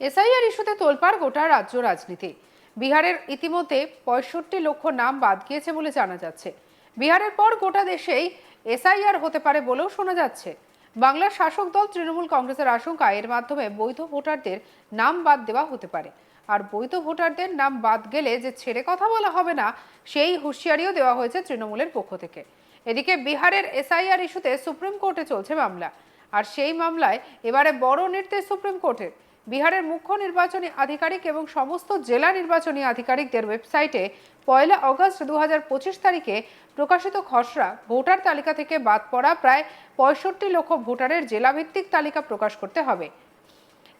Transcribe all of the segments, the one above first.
SIR ইস্যুতে তোলপাড় গোটা রাজ্য রাজনীতি। বিহারের ইতিমধ্যে পঁয়ষট্টি লক্ষ নাম বাদ গিয়েছে বলে জানা যাচ্ছে। বিহারের পর গোটা দেশেই এসআইআর হতে পারে বলেও শোনা যাচ্ছে। বাংলার শাসক দল তৃণমূল কংগ্রেসের আশঙ্কা, এর মাধ্যমে বৈধ ভোটারদের নাম বাদ দেওয়া হতে পারে। আর বৈধ ভোটারদের নাম বাদ গেলে যে ছেড়ে কথা বলা হবে না, সেই হুঁশিয়ারিও দেওয়া হয়েছে তৃণমূলের পক্ষ থেকে। এদিকে বিহারের এসআইআর ইস্যুতে সুপ্রিম কোর্টে চলছে মামলা। আর সেই মামলায় এবারে বড় নির্দেশ সুপ্রিম কোর্টের। বিহারের মুখ্য নির্বাচনী আধিকারিক এবং সমস্ত জেলা নির্বাচনী আধিকারিকদের ওয়েবসাইটে পয়লা অগস্ট দু হাজার পঁচিশ তারিখে প্রকাশিত খসড়া ভোটার তালিকা থেকে বাদ পড়া প্রায় পঁয়ষট্টি লক্ষ ভোটারের জেলাভিত্তিক তালিকা প্রকাশ করতে হবে।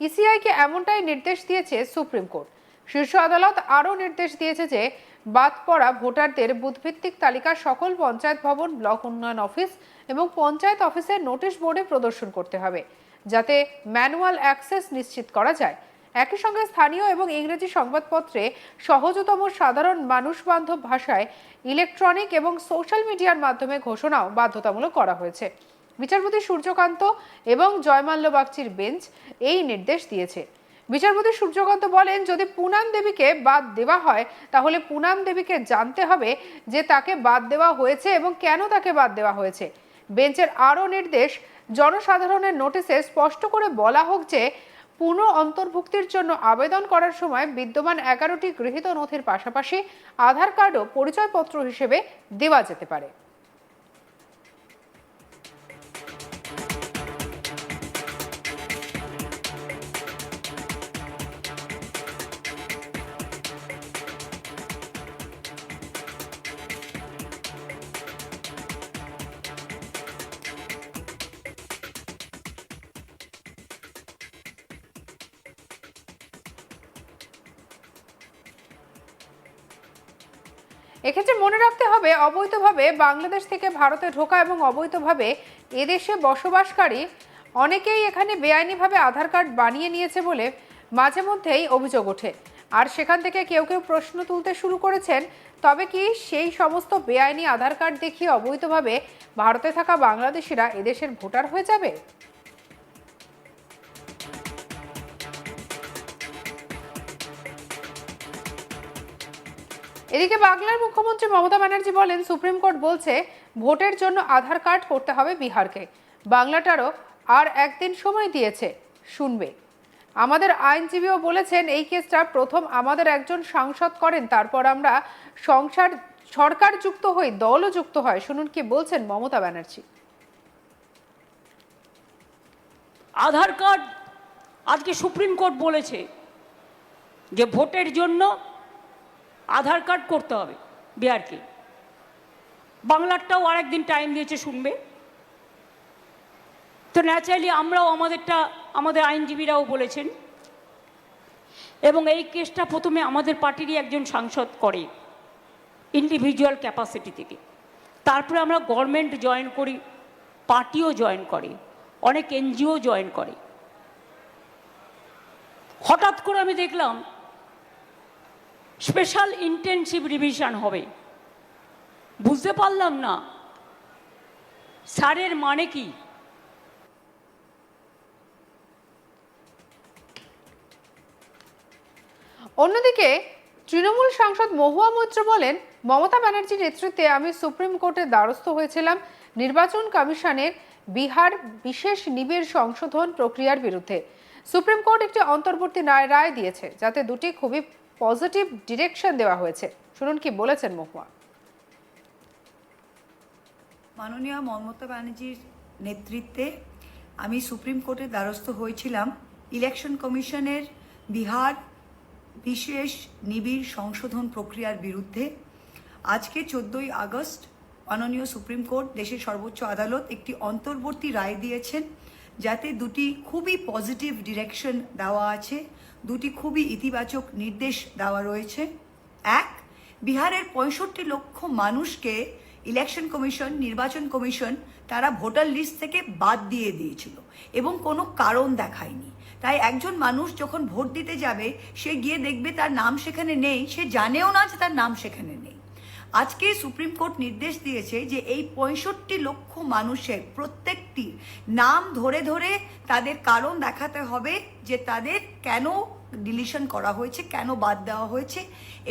ইসিআইকে এমনটাই নির্দেশ দিয়েছে সুপ্রিম কোর্ট। শীর্ষ আদালত আরও নির্দেশ দিয়েছে যে বাদ পড়া ভোটারদের বুথভিত্তিক তালিকা সকল পঞ্চায়েত ভবন, ব্লক উন্নয়ন অফিস এবং পঞ্চায়েত অফিসের নোটিশ বোর্ডে প্রদর্শন করতে হবে। যাতে ম্যানুয়াল অ্যাক্সেস নিশ্চিত করা যায়। একই সঙ্গে স্থানীয় এবং ইংরেজি সংবাদপত্রে সহজতম সাধারণ মানুষ বান্ধব ভাষায় ইলেকট্রনিক এবং সোশ্যাল মিডিয়ার মাধ্যমে ঘোষণাও বাধ্যতামূলক করা হয়েছে। বিচারপতি সূর্যকান্ত এবং জয়মাল্য বাগচির বেঞ্চ এই নির্দেশ দিয়েছে। বিচারপতি সূর্যকান্ত বলেন, যদি পুনাম দেবীকে বাদ দেওয়া হয়, তাহলে পুনাম দেবীকে জানতে হবে যে তাকে বাদ দেওয়া হয়েছে এবং কেন তাকে বাদ দেওয়া হয়েছে। বেঞ্চের আরও নির্দেশ জনসাধারণের নোটিশে স্পষ্ট করে বলা হোক যে পুনঃ অন্তর্ভুক্তির জন্য আবেদন করার সময় বিদ্যমান এগারোটি গৃহীত নথির পাশাপাশি আধার কার্ডও পরিচয়পত্র হিসেবে দেওয়া যেতে পারে। এক্ষেত্রে মনে রাখতে হবে, অবৈধভাবে বাংলাদেশ থেকে ভারতে ঢোকা এবং অবৈধভাবে এদেশে বসবাসকারী অনেকেই এখানে বেআইনিভাবে আধার কার্ড বানিয়ে নিয়েছে বলে মাঝে মধ্যেই অভিযোগ ওঠে। আর সেখান থেকে কেউ কেউ প্রশ্ন তুলতে শুরু করেছেন, তবে কি সেই সমস্ত বেআইনি আধার কার্ড দেখিয়ে অবৈধভাবে ভারতে থাকা বাংলাদেশিরা এদেশের ভোটার হয়ে যাবে? এদিকে বাংলার মুখ্যমন্ত্রী মমতা ব্যানার্জি বলেন, সুপ্রিম কোর্ট বলছে ভোটের জন্য আধার কার্ড করতে হবে বিহারকে। বাংলাটারও আর একদিন সময় দিয়েছে, শুনবে। আমাদের আইনজীবীও বলেছেন, এই কেসটা প্রথম আমাদের একজন সাংসদ করেন, তারপর আমরা সংসার, সরকার যুক্ত হই, দলও যুক্ত হয়। শুনুন কি বলছেন মমতা ব্যানার্জি। আধার কার্ড আজকে সুপ্রিম কোর্ট বলেছে যে ভোটের জন্য আধার কার্ড করতে হবে বিহারকে বাংলারটাও আরেকদিন টাইম দিয়েছে শুনবে। তো ন্যাচারালি আমরাও আমাদেরটা, আমাদের আইনজীবীরাও বলেছেন। এবং এই কেসটা প্রথমে আমাদের পার্টিরই একজন সাংসদ করে ইন্ডিভিজুয়াল ক্যাপাসিটি থেকে। তারপরে আমরা গভর্নমেন্ট জয়েন করি, পার্টিও জয়েন করে, অনেক এনজিও জয়েন করে। হঠাৎ করে আমি দেখলাম স্পেশাল ইন্টেনসিভ রিভিশন হবে। বুঝতে পারলাম না। স্যারের মানে কি? অন্যদিকে, তৃণমূল সাংসদ মহুয়া মৈত্র বলেন, মমতা ব্যানার্জির নেতৃত্বে আমি সুপ্রিম কোর্টের দ্বারস্থ হয়েছিলাম নির্বাচন কমিশনের বিহার বিশেষ নিবিড় সংশোধন প্রক্রিয়ার বিরুদ্ধে। সুপ্রিম কোর্ট একটি অন্তর্বর্তী রায় রায় দিয়েছে, যাতে দুটি খুবই পজিটিভ ডিরেকশন দেওয়া হয়েছে। শুনুন কি বলেছেন মহুয়া। মাননীয় মমতা ব্যানার্জির নেতৃত্বে আমি সুপ্রিম কোর্টের দ্বারস্থ হয়েছিলাম। ইলেকশন কমিশনের বিহার বিশেষ নিবিড় সংশোধন প্রক্রিয়ার বিরুদ্ধে। আজকে চোদ্দই আগস্ট মাননীয় সুপ্রিম কোর্ট দেশের সর্বোচ্চ আদালত একটি অন্তর্বর্তী রায় দিয়েছেন। যাতে দুটি খুবই পজিটিভ ডিরেকশন দেওয়া আছে, দুটি খুবই ইতিবাচক নির্দেশ দেওয়া রয়েছে। এক, বিহারের পঁয়ষট্টি লক্ষ মানুষকে ইলেকশন কমিশন নির্বাচন কমিশন তারা ভোটার লিস্ট থেকে বাদ দিয়ে দিয়েছিল এবং কোনো কারণ দেখায়নি। তাই একজন মানুষ যখন ভোট দিতে যাবে, সে গিয়ে দেখবে তার নাম সেখানে নেই, সে জানেও না যে তার নাম সেখানে নেই। আজকে সুপ্রিম কোর্ট নির্দেশ দিয়েছে যে এই পঁয়ষট্টি লক্ষ মানুষের প্রত্যেকটি নাম ধরে ধরে তাদের কারণ দেখাতে হবে যে তাদের কেন ডিলিশন করা হয়েছে, কেন বাদ দেওয়া হয়েছে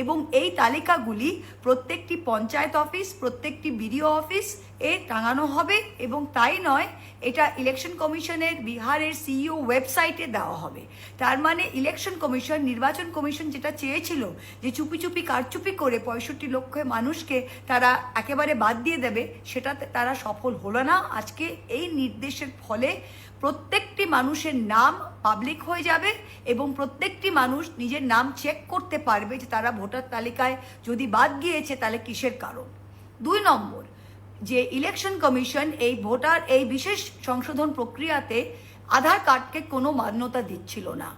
এবং এই তালিকাগুলি প্রত্যেকটি পঞ্চায়েত অফিস, প্রত্যেকটি বিডিও অফিস এ টাঙানো হবে এবং তাই নয়, এটা ইলেকশন কমিশনের, বিহারের সিইও ওয়েবসাইটে দেওয়া হবে। তার মানে ইলেকশন কমিশন, নির্বাচন কমিশন যেটা চেয়েছিল যে চুপি চুপি কারচুপি করে পঁয়ষট্টি লক্ষ মানুষকে তারা একেবারে বাদ দিয়ে দেবে, সেটাতে তারা সফল হলো না। আজকে এই নির্দেশের ফলে প্রত্যেকটি মানুষের নাম পাবলিক হয়ে যাবে এবং প্রত্যেকটি মানুষ নিজের নাম চেক করতে পারবে যে তারা ভোটার তালিকায় যদি বাদ গিয়েছে তাহলে কিসের কারণ? দুই নম্বর, যে ইলেকশন কমিশন এই ভোটার এই বিশেষ সংশোধন প্রক্রিয়াতে আধার কার্ডকে কোনো মান্যতা দিচ্ছিল না।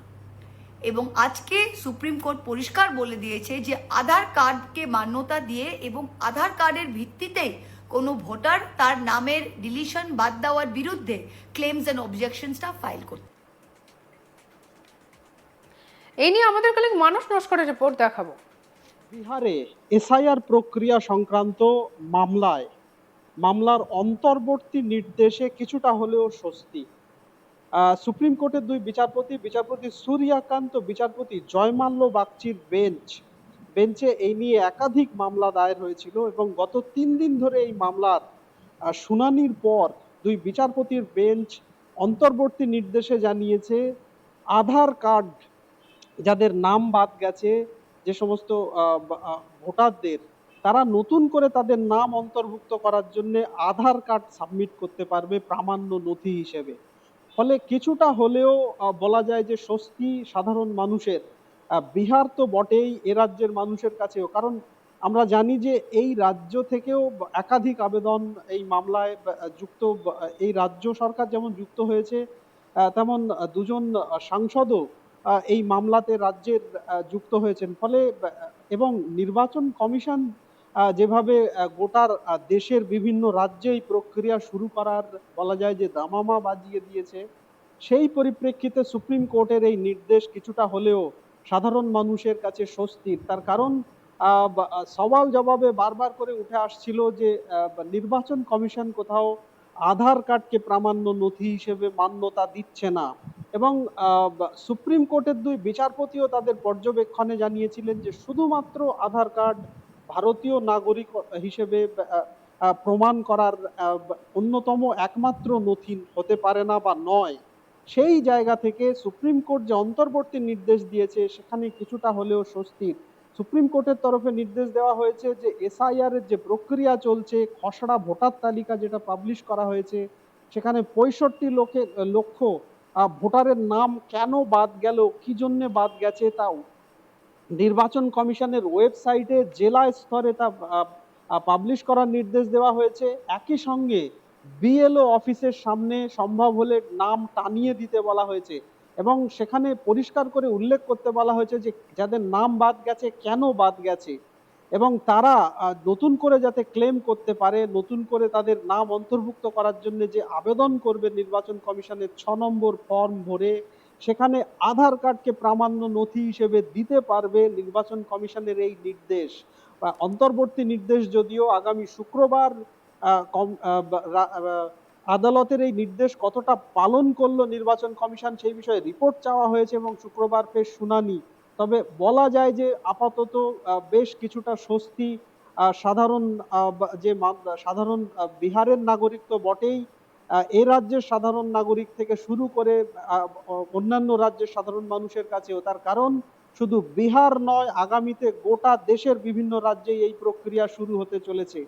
এবং আজকে সুপ্রিম কোর্ট পরিষ্কার বলে দিয়েছে যে আধার কার্ডকে মান্যতা দিয়ে এবং আধার কার্ডের ভিত্তিতেই কোনো ভোটার তার নামের ডিলিশন বাদ দেওয়ার বিরুদ্ধে ক্লেমস অ্যান্ড অবজেকশনসটা ফাইল করতে। এই নিয়ে আমাদের কলিগ মানস নস্করের রিপোর্ট দেখাবো। বিহারে এসআইআর প্রক্রিয়া সংক্রান্ত মামলায় মামলার অন্তর্বর্তী নির্দেশে কিছুটা হলেও স্বস্তি। আহ, সুপ্রিম কোর্টের দুই বিচারপতি বিচারপতি সূর্যকান্ত বিচারপতি জয়মাল্য বাগচির বেঞ্চ বেঞ্চে এই নিয়ে একাধিক মামলা দায়ের হয়েছিল এবং গত তিন দিন ধরে এই মামলার শুনানির পর দুই বিচারপতির বেঞ্চ অন্তর্বর্তী নির্দেশে জানিয়েছে, আধার কার্ড যাদের নাম বাদ গেছে, যে সমস্ত ভোটারদের, তারা নতুন করে তাদের নাম অন্তর্ভুক্ত করার জন্য আধার কার্ড সাবমিট করতে পারবে প্রামাণ্য নথি হিসেবে। ফলে কিছুটা হলেও বলা যায় যে স্বস্তি সাধারণ মানুষের বিহার তো বটেই এ রাজ্যের মানুষের কাছেও। কারণ আমরা জানি যে এই রাজ্য থেকেও একাধিক আবেদন এই মামলায় যুক্ত এই রাজ্য সরকার যেমন যুক্ত হয়েছে তেমন দুজন সাংসদও এই মামলাতে রাজ্যের যুক্ত হয়েছেন। ফলে এবং নির্বাচন কমিশন যেভাবে গোটার দেশের বিভিন্ন রাজ্যে এই প্রক্রিয়া শুরু করার বলা যায় যে দামামা বাজিয়ে দিয়েছে, সেই পরিপ্রেক্ষিতে সুপ্রিম কোর্টের এই নির্দেশ কিছুটা হলেও সাধারণ মানুষের কাছে স্বস্তির। তার কারণ সওয়াল জবাবে বারবার করে উঠে আসছিল যে নির্বাচন কমিশন কোথাও আধার কার্ডকে প্রামাণ্য নথি হিসেবে মান্যতা দিচ্ছে না এবং সুপ্রিম কোর্টের দুই বিচারপতিও তাদের পর্যবেক্ষণে জানিয়েছিলেন যে, শুধুমাত্র আধার কার্ড ভারতীয় নাগরিক হিসেবে প্রমাণ করার অন্যতম একমাত্র নথি হতে পারে না বা নয়। সেই জায়গা থেকে সুপ্রিম কোর্ট যে অন্তর্বর্তী নির্দেশ দিয়েছে, সেখানে কিছুটা হলেও স্বস্তির। সুপ্রিম কোর্টের তরফে নির্দেশ দেওয়া হয়েছে যে এসআইআর এর যে প্রক্রিয়া চলছে, খসড়া ভোটার তালিকা যেটা পাবলিশ করা হয়েছে, সেখানে পঁয়ষট্টি লোকের লক্ষ ভোটারের নাম কেন বাদ গেল, কি জন্যে বাদ গেছে তাও নির্বাচন কমিশনের ওয়েবসাইটে জেলা স্তরে তা পাবলিশ করার নির্দেশ দেওয়া হয়েছে। একই সঙ্গে বিএলও অফিসের সামনে সম্ভব হলে নাম টানিয়ে দিতে বলা হয়েছে এবং সেখানে পরিষ্কার করে উল্লেখ করতে বলা হয়েছে যে যাদের নাম বাদ গেছে, কেন বাদ গেছে? এবং তারা নতুন করে যাতে ক্লেম করতে পারে, নতুন করে তাদের নাম অন্তর্ভুক্ত করার জন্য যে আবেদন করবে নির্বাচন কমিশনের ছ নম্বর ফর্ম ভরে, সেখানে আধার কার্ডকে প্রামাণ্য নথি হিসেবে দিতে পারবে নির্বাচন কমিশনের এই নির্দেশ। অন্তর্বর্তী নির্দেশ যদিও আগামী শুক্রবার কম- আদালতের এই নির্দেশ কতটা পালন করল নির্বাচন কমিশন সেই বিষয়ে রিপোর্ট চাওয়া হয়েছে এবং শুক্রবার পেশ শুনানি। তবে বলা যায় যে আপাতত বেশ কিছুটা স্বস্তি সাধারণ যে সাধারণ বিহারের নাগরিক তো বটেই এ রাজ্যের সাধারণ নাগরিক থেকে শুরু করে অন্যান্য রাজ্যের সাধারণ মানুষের কাছেও। তার কারণ শুধু বিহার নয়, আগামীতে গোটা দেশের বিভিন্ন রাজ্যে এই প্রক্রিয়া শুরু হতে চলেছে।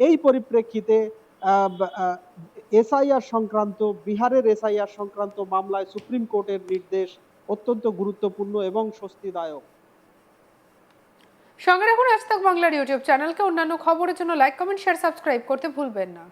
এই পরিপ্রেক্ষিতে এসআইআর সংক্রান্ত, বিহারের এসআইআর সংক্রান্ত মামলায় সুপ্রিম কোর্টের নির্দেশ অত্যন্ত গুরুত্বপূর্ণ এবং স্বস্তিদায়ক। সঙ্গে রাখুন, আজ বাংলার ইউটিউব চ্যানেলকে। অন্যান্য খবরের জন্য লাইক কমেন্ট শেয়ার সাবস্ক্রাইব করতে ভুলবেন না।